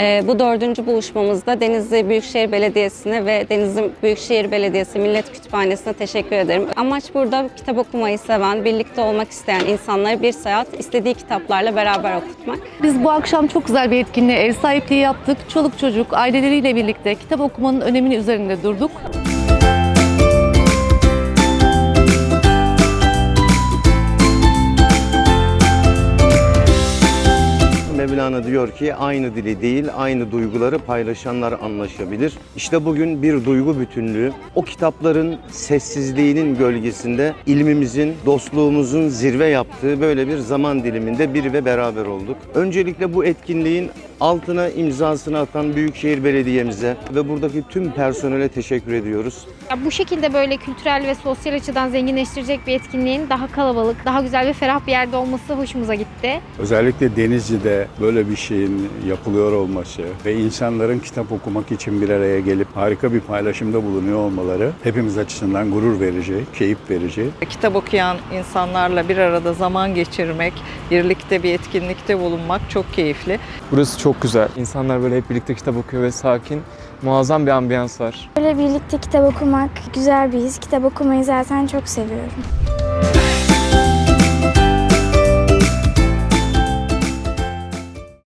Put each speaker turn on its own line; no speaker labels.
Ee, bu dördüncü buluşmamızda Denizli Büyükşehir Belediyesi'ne ve Denizli Büyükşehir Belediyesi Millet Kütüphanesi'ne teşekkür ederim. Amaç burada kitap okumayı seven, birlikte olmak isteyen insanları bir saat istediği kitaplarla beraber okutmak.
Biz bu akşam çok güzel bir etkinliğe ev sahipliği yaptık. Çoluk çocuk aileleriyle birlikte kitap okumanın önemini üzerinde durduk.
Mevlana diyor ki aynı dili değil, aynı duyguları paylaşanlar anlaşabilir. İşte bugün bir duygu bütünlüğü. O kitapların sessizliğinin gölgesinde ilmimizin, dostluğumuzun zirve yaptığı böyle bir zaman diliminde bir ve beraber olduk. Öncelikle bu etkinliğin altına imzasını atan Büyükşehir Belediye'mize ve buradaki tüm personele teşekkür ediyoruz.
Ya bu şekilde böyle kültürel ve sosyal açıdan zenginleştirecek bir etkinliğin daha kalabalık, daha güzel ve ferah bir yerde olması hoşumuza gitti.
Özellikle Denizli'de böyle bir şeyin yapılıyor olması ve insanların kitap okumak için bir araya gelip harika bir paylaşımda bulunuyor olmaları hepimiz açısından gurur verici, keyif verici.
Kitap okuyan insanlarla bir arada zaman geçirmek, birlikte bir etkinlikte bulunmak çok keyifli.
Burası çok güzel. İnsanlar böyle hep birlikte kitap okuyor ve sakin. Muazzam bir ambiyans var.
Böyle birlikte kitap okumak güzel bir his. Kitap okumayı zaten çok seviyorum.